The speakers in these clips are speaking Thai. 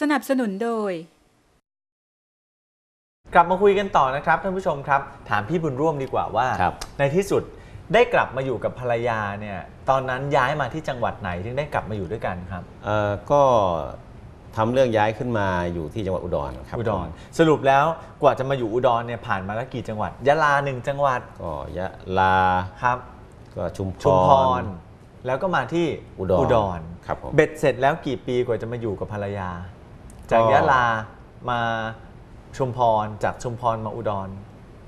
สนับสนุนโดย กลับมาคุยกันต่อนะครับท่านผู้ชมครับ ถามพี่บุญร่วมดีกว่าว่า ครับ ในที่สุดได้กลับมาอยู่กับภรรยาเนี่ยตอนนั้นย้ายมาที่จังหวัดไหนถึงได้กลับมาอยู่ด้วยกันครับ เอ่อก็ทำเรื่องย้ายขึ้นมาอยู่ที่จังหวัดอุดรครับอุดร สรุปแล้วกว่าจะมาอยู่อุดรเนี่ยผ่านมาแล้วกี่จังหวัดยะลาหนึ่งจังหวัดก็ยะลาครับก็ชุมพร ชุมพร แล้วก็มาที่อุดรรครับผม เบ็ดเสร็จแล้วกี่ปีกว่าจะมาอยู่กับภรรยา จากก็ยะลามาชุมพรจากชุมพรมาอุดร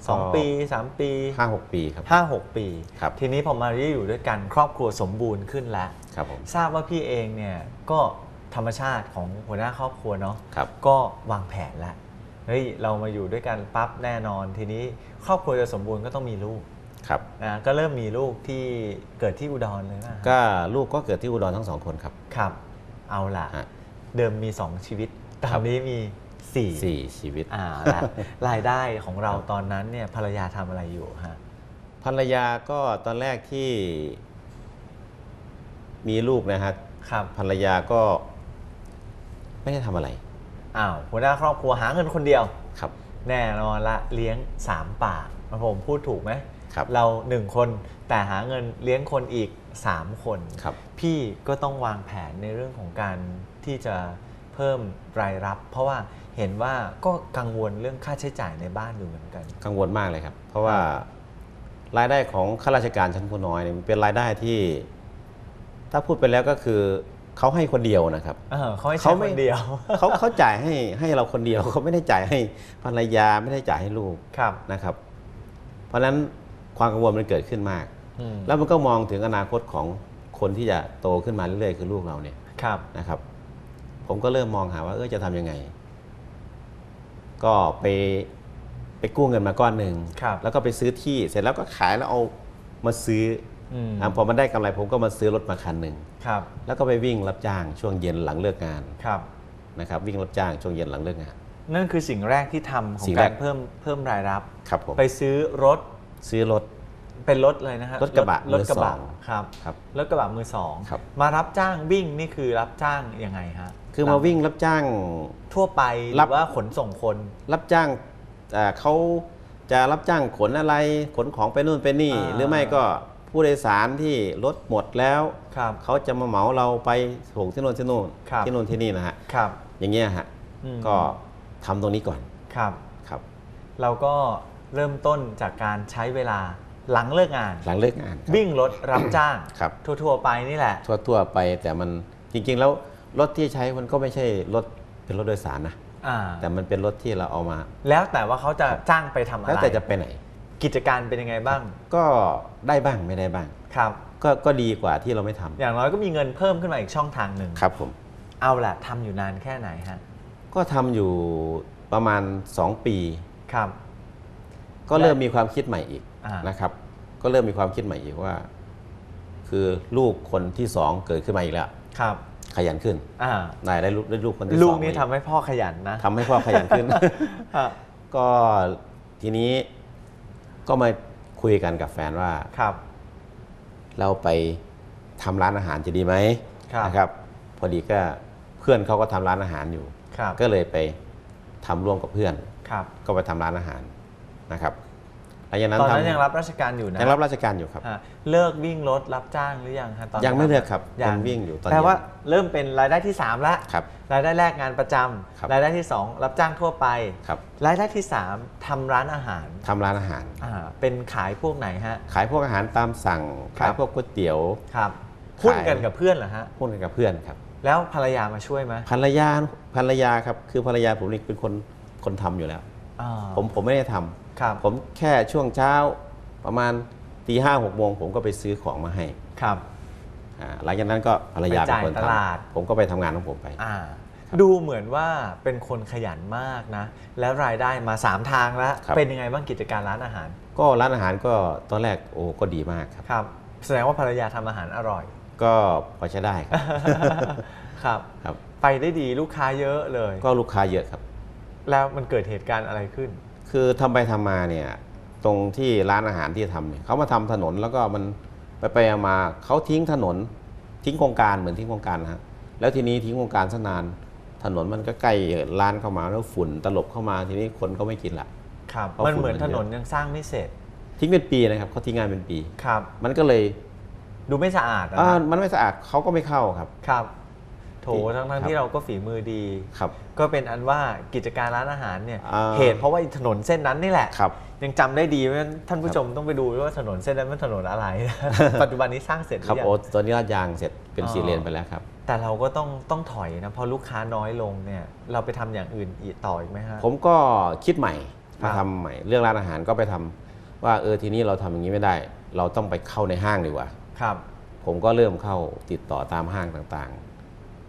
สองก็ปีสามปีห้าหกปีครับห้าหกปีครับทีนี้พอมาได้อยู่ด้วยกันครอบครัวสมบูรณ์ขึ้นแล้วครับผมทราบว่าพี่เองเนี่ยก็ธรรมชาติของหัวหน้าครอบครัวเนาะครับก็วางแผนแล้วเฮ้ยเรามาอยู่ด้วยกันปั๊บแน่นอน ทีนี้ครอบครัวจะสมบูรณ์ก็ต้องมีลูกครับนะก็เริ่มมีลูกที่เกิดที่อุดรเลยนะก็ลูกก็เกิดที่อุดรทั้งสองคนครับครับ เอาล่ะฮะเดิมมี 2 ชีวิต ตอครันบนี้มี4สี่ชีวิตอ่าล่ะรายได้ของเราตอนนั้นเนี่ยภรรยาทำอะไรอยู่ฮะภรรยาก็ตอนแรกที่มีลูกนะฮะครับภรรยาก็ไม่ได้ทำอะไรอ้าวหัวหน้าครอบครัวหาเงินคนเดียวครับ แน่นอนละเลี้ยง3ปากผมพูดถูกไหมครับเรา1คนแต่หาเงินเลี้ยงคนอีก3คนครับพี่ก็ต้องวางแผนในเรื่องของการที่จะ เพิ่มรายรับ เพราะว่าเห็นว่าก็กังวลเรื่องค่าใช้จ่ายในบ้านอยู่เหมือนกัน กังวลมากเลยครับ เพราะว่ารายได้ของข้าราชการชั้นผู้น้อยเนี่ยมันเป็นรายได้ที่ ถ้าพูดไปแล้วก็คือเขาให้คนเดียวนะครับเออเขาให้ใช้เขาคไม่นเดียวเขาเขาจ่ายให้ให้เราคนเดียวเขาไม่ได้จ่ายให้ภรรยาไม่ได้จ่ายให้ลูกครับนะครับ เพราะฉะนั้นความกังวลมันเกิดขึ้นมากอืมแล้วมันก็มองถึงอนาคตของคนที่จะโตขึ้นมาเรื่อยๆ คือลูกเราเนี่ยครับนะครับ ผมก็เริ่มมองหาว่าเออจะทำยังไง ก็ไปไปกู้เงินมาก้อนหนึ่งครับแล้วก็ไปซื้อที่เสร็จแล้วก็ขายแล้วเอามาซื้ออืมอะพอมันได้กำไรผมก็มาซื้อรถมาคันหนึ่งครับแล้วก็ไปวิ่งรับจ้างช่วงเย็นหลังเลิกงานครับนะครับ วิ่งรับจ้างช่วงเย็นหลังเลิกงาน นั่นคือสิ่งแรกที่ทำของสิ่งแรกากรเพิ่มเพิ่มรายรับครับผมไปซื้อรถซื้อรถ เป็นรถเลยนะฮะรถกระบะรถกระบะมือสองครับครับรถกระบะมือสองครับมารับจ้างวิ่งนี่คือรับจ้างยังไงฮะคือมาวิ่งรับจ้างทั่วไปหรัรืบอว่าขนส่งคน รับจ้างเอ่อเขาจะรับจ้างขนอะไรขนของไปนู่นไปนี่อ่าหรือไม่ก็ผู้โดยสารที่รถหมดแล้วครับเขาจะมาเหมาเราไปส่งที่โน่นที่โน่นครับที่โน่นที่นี่นะฮะครับอย่างเงี้ยฮะอืมก็ทำตรงนี้ก่อนครับครับ เราก็เริ่มต้นจากการใช้เวลา หลังเลิกงาน หลังเลิกงานครับ วิ่งรถรับจ้าง ครับ ทั่วๆไปนี่แหละ ทั่วทั่วๆไปแต่มันจริงๆ แล้วรถที่ใช้มันก็ไม่ใช่รถเป็นรถโดยสารนะ อ่า แต่มันเป็นรถที่เราเอามาแล้วแต่ว่าเขาจะจ้างไปทำอะไรแล้วแต่จะไปไหน กิจการเป็นยังไงบ้าง ก็ได้บ้างไม่ได้บ้าง ครับ ก็ก็ดีกว่าที่เราไม่ทำอย่างน้อยก็มีเงินเพิ่มขึ้นมาอีกช่องทางหนึ่งครับผม เอาละทำอยู่นานแค่ไหนฮะ ก็ทำอยู่ประมาณ 2 ปี ครับ ก็เริ่มมีความคิดใหม่อีกอ่า นนะครับ ก็เริ่มมีความคิดใหม่อีกว่า คือลูกคนที่สองเกิดขึ้นมาอีกแล้วครับ ขยันขึ้นอ่าได้ได้ลูกได้ลูกคนที่สองลูกนี่มาอีทำให้พ่อขยันนะทำให้พ่อขยันขึ้นอะก็ทีนี้ก็มาคุยกันกับแฟนว่าครับ เราไปทำร้านอาหารจะดีไหมครับนะครับ พอดีก็เพื่อนเขาก็ทำร้านอาหารอยู่ครับก็เลยไปทำร่วมกับเพื่อนครับก็ไปทำร้านอาหารนะครับหลังจากนั้นตอนนั้นทำยังรับราชการอยู่นะยังรับราชการอยู่ครับฮะเลิกวิ่งรถรับจ้างหรือยังฮะตอนนั้นยังไม่เลิกครับยัยังวิ่งอยู่ตอนแปลว่าเย็นเริ่มเป็นรายได้ที่ 3 แล้วครับรายได้แรกงานประจำครับรายได้ที่ 2 รับจ้างทั่วไปครับรายได้ที่ 3ทำร้านอาหารทำร้านอาหารอ่าเป็นขายพวกไหนฮะขายพวกอาหารตามสั่งครับขายพวกก๋วยเตี๋ยวครับขายหุ้นกันกับเพื่อนเหรอฮะหุ้นกันกับเพื่อนครับแล้วภรรยามาช่วยไหมภรรยาภรรยาครับคือภรรยาผมนี่เป็นคนคนทำอยู่แล้วอ่าผมผมไม่ได้ทำ ครับผมแค่ช่วงเช้าประมาณตีห้าหกโมงผมก็ไปซื้อของมาให้ ครับ อ่าหลังจากนั้นก็ภรรยาไปเป็นจ่ายคนตทลาดำผมก็ไปทำงานของผมไป อ่า ดูเหมือนว่าเป็นคนขยันมากนะ แล้วรายได้มา 3 ทางแล้ว ครับ เป็นยังไงบ้างกิจการร้านอาหาร ก็ร้านอาหารก็ตอนแรกโอ้ก็ดีมากครับ ครับ แสดงว่าภรรยาทำอาหารอร่อย ก็พอใช้ได้ครับ ครับ ครับ ไปได้ดีลูกค้าเยอะเลย ก็ลูกค้าเยอะครับ แล้วมันเกิดเหตุการณ์อะไรขึ้น คือทำไปทำมาเนี่ยตรงที่ร้านอาหารที่ทำเนี่ยเขามาทำถนนแล้วก็มันไปไปๆมาเขาทิ้งถนนทิ้งโครงการเหมือนทิ้งโครงการนะฮะแล้วทีนี้ทิ้งโครงการซะนานถถนนมันก็ใกล้ร้านเข้ามาแล้วฝุ่นตลบเข้ามาทีนี้คนก็ไม่กินละครับเพราะมันฝุ่นเหมือนมันถเยอะนนยังสร้างไม่เสร็จ ทิ้งเป็นปีนะครับเขาทิ้งงานเป็นปีครับ มันก็เลยดูไม่สะอาดนะอ่าครับมันไม่สะอาดเขาก็ไม่เข้าครับครับ โถที่ทั้งทั้งครับที่เราก็ฝีมือดีครับ ก็เป็นอันว่ากิจการร้านอาหารเนี่ยอ่าเหตุเพราะว่าถนนเส้นนั้นนี่แหละครับยังจำได้ดีเพราะฉะนั้นท่านผู้ชมต้องไปดูว่าถนนเส้นนั้นมันถนนอะไร ปัจจุบันนี้สร้างเสร็จหครับรือยังโอ้ตอนนี้ลาดยางเสร็จเป็นอ๋อสี่เลนไปแล้วครับ แต่เราก็ต้องต้องถอยนะเพราะลูกค้าน้อยลงเนี่ยเราไปทำอย่างอื่นอีกต่ออีกไหมฮะผมก็คิดใหม่ครัมาบทำใหม่ เรื่องร้านอาหารก็ไปทำว่าเออทีนี้เราทำอย่างนี้ไม่ได้ เราต้องไปเข้าในห้างดีกว่าครับ ผมก็เริ่มเข้าติดต่อตามห้างต่างๆ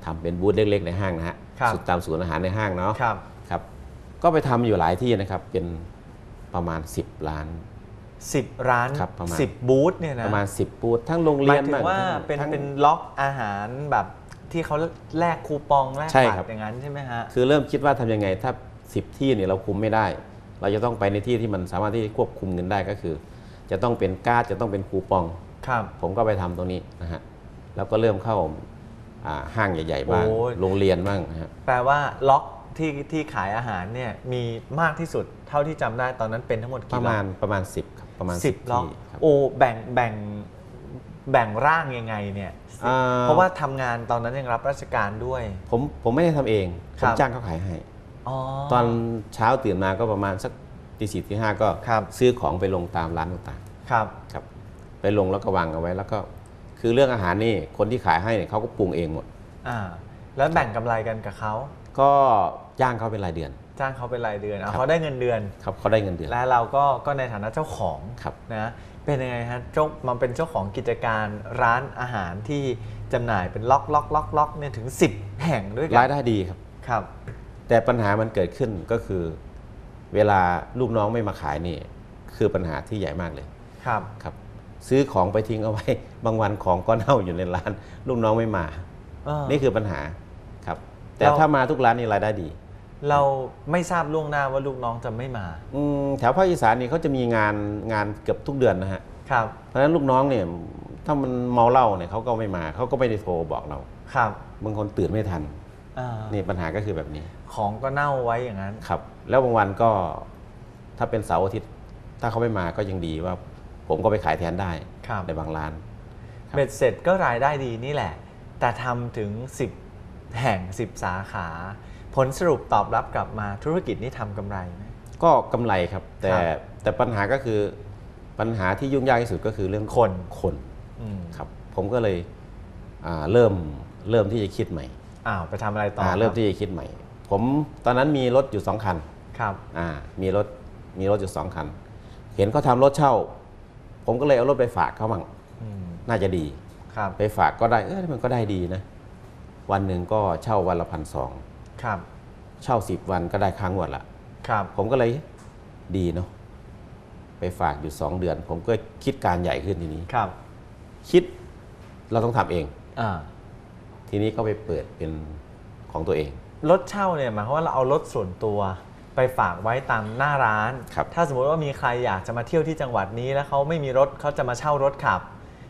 ทำเป็นบูธเล็ก ๆ ในห้างนะฮะครับสุดตามศูนย์อาหารในห้างเนาะครับครับ ก็ไปทำอยู่หลายที่นะครับเป็นประมาณ 10ล้านสิบร้านครับประมาณสิบบูธเนี่ยนะประมาณ 10 บูธทั้งโรงหเรีมายนถึงบ้างว่าทั้งเป็นทั้งเป็นล็อกอาหารแบบที่เขาแลกคูปองแลกใช่บัตครับรอย่างนั้นใช่ไหมฮะคือเริ่มคิดว่าทำยังไงถ้า 10 ที่เนี่ยเราคุมไม่ได้ เราจะต้องไปในที่ที่มันสามารถที่จะควบคุมเงินได้ก็คือ จะต้องเป็นการ์ดจะต้องเป็นคูปองครับผมก็ไปทำตรงนี้นะฮะแล้วก็เริ่มเข้าอ่า ห้างใหญ่ๆบ้างโอ้ย โรงเรียนบ้างนะฮะแปลว่าล็อกที่ที่ขายอาหารเนี่ยมีมากที่สุดเท่าที่จำได้ตอนนั้นเป็นทั้งหมดปกี่ระล็มาอณกประมาณ 10ครับประมาณสิบ10ล็อกที่ครับ โอ้แบ่งแบ่งแบ่งร่างยังไงเนี่ยอ่าเพราะว่าทำงานตอนนั้นยังรับราชการด้วย ผมผมไม่ได้ทำเองคผรัมบ จ้างเขาขายให้ อ๋อ ตอนเช้าตื่นมาก็ประมาณสักตีสี่ตีห้าก็ครับ ซื้อของไปลงตามร้านต่างครับ ๆครับ ไปลงแล้วก็วางเอาไว้แล้วก็ คือเรื่องอาหารนี่คนที่ขายให้เนี่ยเขาก็ปรุงเองหมด อ่า แล้วแบ่งกำไรกันกับเขาก็จ้างเขาเป็นรายเดือน จ้างเขาเป็นรายเดือนอะครับ เขาได้เงินเดือน ครับเขาได้เงินเดือน และเราก็ก็ในฐานะเจ้าของครับ นะเป็นยังไงฮะเจ้ามาเป็นเจ้าของกิจการร้านอาหารที่จำหน่ายเป็นล็อกล็อกล็อกล็อกเนี่ยถึง 10 แห่งด้วยกัรายได้ดีครับ ครับ แต่ปัญหามันเกิดขึ้นก็คือ เวลาลูกน้องไม่มาขายนี่ คือปัญหาที่ใหญ่มากเลยครับ ครับ ซื้อของไปทิ้งเอาไว้ บางวันของก็เน่าอยู่ในร้าน ลูกน้องไม่มาเออนี่คือปัญหาครับ แต่เราถ้ามาทุกร้านนี่รายได้ดี เราไม่ทราบล่วงหน้าว่าลูกน้องจะไม่มาอืมแถวภาคอีสานนี่เขาจะมีงานงานเกือบทุกเดือนนะฮะครับเพราะฉะนั้นลูกน้องเนี่ยถ้ามันเมาเหล้าเนี่ยเขาก็ไม่มาเขาก็ไม่ได้โทรบอกเราครับบางคนตื่นไม่ทันอ่านี่ปัญหาก็คือแบบนี้ ของก็เน่าไว้อย่างนั้นครับ แล้วบางวันก็ถ้าเป็นเสาร์อาทิตย์ถ้าเขาไม่มาก็ยังดีว่า ผมก็ไปขายแทนได้ครับในบางร้านครับเบ็ดเสร็จก็รายได้ดีนี่แหละ แต่ทำถึง 10 แห่ง 10 สาขา ผลสรุปตอบรับกลับมาธุรกิจนี่ทำกำไรไหมก็กำไรครับ แต่ครับแต่ปัญหาก็คือปัญหาที่ยุ่งยากที่สุดก็คือเรื่องคนคนอืมครับผมก็เลยอ่าเริ่มเริ่มที่จะคิดใหม่อ้าวไปทำอะไรต่ออ่าคบเริ่มที่จะคิดใหม่ ผมตอนนั้นมีรถอยู่สองคันครับอ่ามีรถมีรถอยู่สองคัน เห็นเขาทำรถเช่า ผมก็เลยเอารถไปฝากเขาบ้างอืมน่าจะดีครับไปฝากก็ได้เออมันก็ได้ดีนะ วันหนึ่งก็เช่าวันละพันสองครับเช่าสิบวันก็ได้ค้างวดละครับ ผมก็เลยดีเนาะไปฝากอยู่สองเดือน ผมก็คิดการใหญ่ขึ้นทีนี้ครับ คิดเราต้องทำเองอ่าทีนี้ก็ไปเปิดเป็นของตัวเองรถเช่าเนี่ยหมายความว่าเราเอารถส่วนตัว ไปฝากไว้ตามหน้าร้าน ครับ ถ้าสมมติว่ามีใครอยากจะมาเที่ยวที่จังหวัดนี้ แล้วเขาไม่มีรถเขาจะมาเช่ารถขับ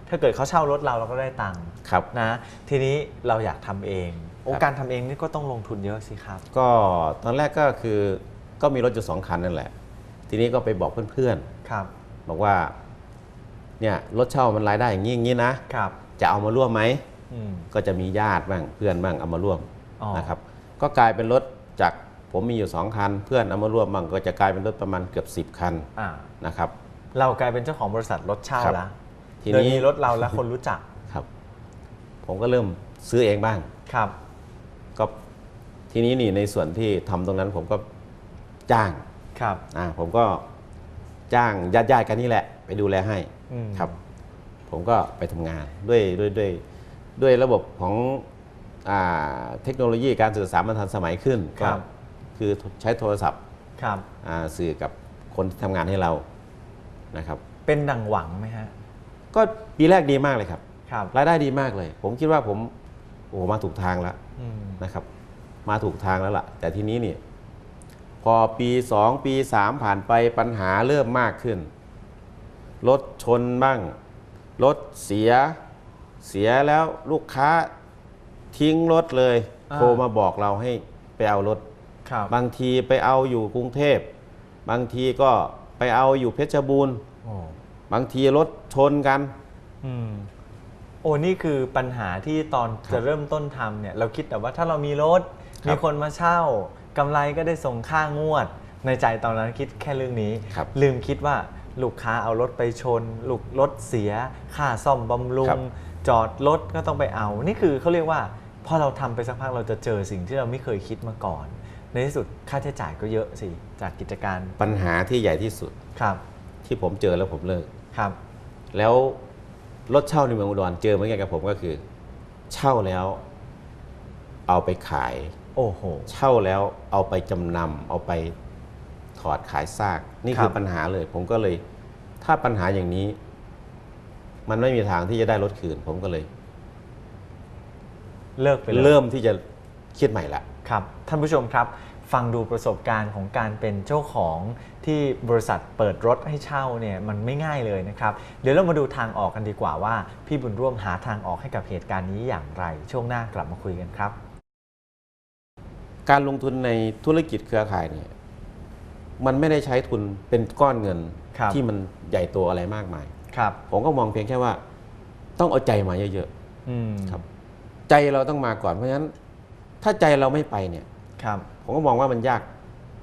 ถ้าเกิดเขาเช่ารถเราเราก็ได้ตังค์ครับ นะทีนี้เราอยากทำเองโอ้ครับการทำเองนี่ก็ต้องลงทุนเยอะสิครับ ก็ตอนแรกก็คือก็มีรถอยู่สองคันนั่นแหละ ทีนี้ก็ไปบอกเพื่อนครับๆ บอกว่าเนี่ยรถเช่ามันรายได้อย่างนี้อย่างนี้นะ ครับจะเอามาร่วมไหม อืม ก็จะมีญาติบ้างเพื่อนบ้างเอามาร่วมอ๋อ นะครับ ก็กลายเป็นรถจาก ผมมีอยู่สองคัน เพื่อนเอามาร่วมบ้างก็จะกลายเป็นรถประมาณเกือบ 10 คันอ่านะครับเรากลายเป็นเจ้าของบริษัทรถเช่าครับแล้วทีโดยนี้มีรถเราและคนรู้จักครับ ผมก็เริ่มซื้อเองบ้างครับ ก็ทีนี้นี่ในส่วนที่ทำตรงนั้นผมก็จ้างครับอ่าผมก็จ้างญาติญาติๆกันนี่แหละ ไปดูแลให้อืมครับ ผมก็ไปทำงานด้วยด้วยด้วยด้วยระบบของอ่าเทคโนโลยีการสื่อสารมันทันสมัยขึ้นครัก็บ คือใช้โทรศัพท์ครับอ่าสื่อกับคนที่ทำงานให้เรานะครับเป็นดังหวังไหมฮะก็ปีแรกดีมากเลยครับครับรายได้ดีมากเลย ผมคิดว่าผมโอ้โหมาถูกทางแล้วอืมนะครับ มาถูกทางแล้วล่ะ แต่ทีนี้เนี่ยพอปี 2 ปี 3 ผ่านไปปัญหาเริ่มมากขึ้น รถชนบ้าง รถเสีย เสียแล้วลูกค้าทิ้งรถเลยอ่าโทรมาบอกเราให้ไปเอารถครั บบางทีไปเอาอยู่กรุงเทพ บางทีก็ไปเอาอยู่เพชรบูรณ์โอ้บางทีรถชนกันอืมโอ้นี่คือปัญหาที่ตอนครับจะเริ่มต้นทำเนี่ย เราคิดแต่ว่าถ้าเรามีรถครับมีคนมาเช่ากำไรก็ได้ส่งค่างวด ในใจตอนนั้นคิดแค่เรื่องนี้ครับลืมคิดว่าลูกค้าเอารถไปชน ลูกรถเสีย ค่าซ่อมบำรุครังบจอดรถก็ต้องไปเอา นี่คือเขาเรียกว่าพอเราทำไปสักพักเราจะเจอสิ่งที่เราไม่เคยคิดมาก่อน ในที่สุดค่าใช้จ่ายก็เยอะสิจากกิจการปัญหาที่ใหญ่ที่สุดครับ ที่ผมเจอแล้วผมเลิกครับ แล้วรถเช่าในเมืองอุดรเจอเหมือนกันกับผมก็คือ เช่าแล้ว เอาไปขาย โอ้โห เช่าแล้วเอาไปจำนำเอาไปถอดขายซาก นี่ครับคือปัญหาเลย ผมก็เลย ถ้าปัญหาอย่างนี้ มันไม่มีทางที่จะได้รถคืน ผมก็เลย เลิกไปเลยเริ่มที่จะคิดใหม่ละ ครับท่านผู้ชมครับ ฟังดูประสบการณ์ของการเป็นเจ้าของที่บริษัทเปิดรถให้เช่าเนี่ยมันไม่ง่ายเลยนะครับ เดี๋ยวเรามาดูทางออกกันดีกว่าว่า พี่บุญร่วมหาทางออกให้กับเหตุการณ์นี้อย่างไร ช่วงหน้ากลับมาคุยกันครับ การลงทุนในธุรกิจเครือข่ายเนี่ยมันไม่ได้ใช้ทุนเป็นก้อนเงินครับ ที่มันใหญ่โตอะไรมากมาย ครับ ผมก็มองเพียงแค่ว่า ต้องเอาใจมาเยอะอืมครับๆใจเราต้องมาก่อนเพราะฉะนั้น ถ้าใจเราไม่ไปเนี่ยครับผมก็มองว่ามันยาก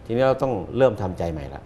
ทีนี้เราต้องเริ่มทำใจใหม่ละ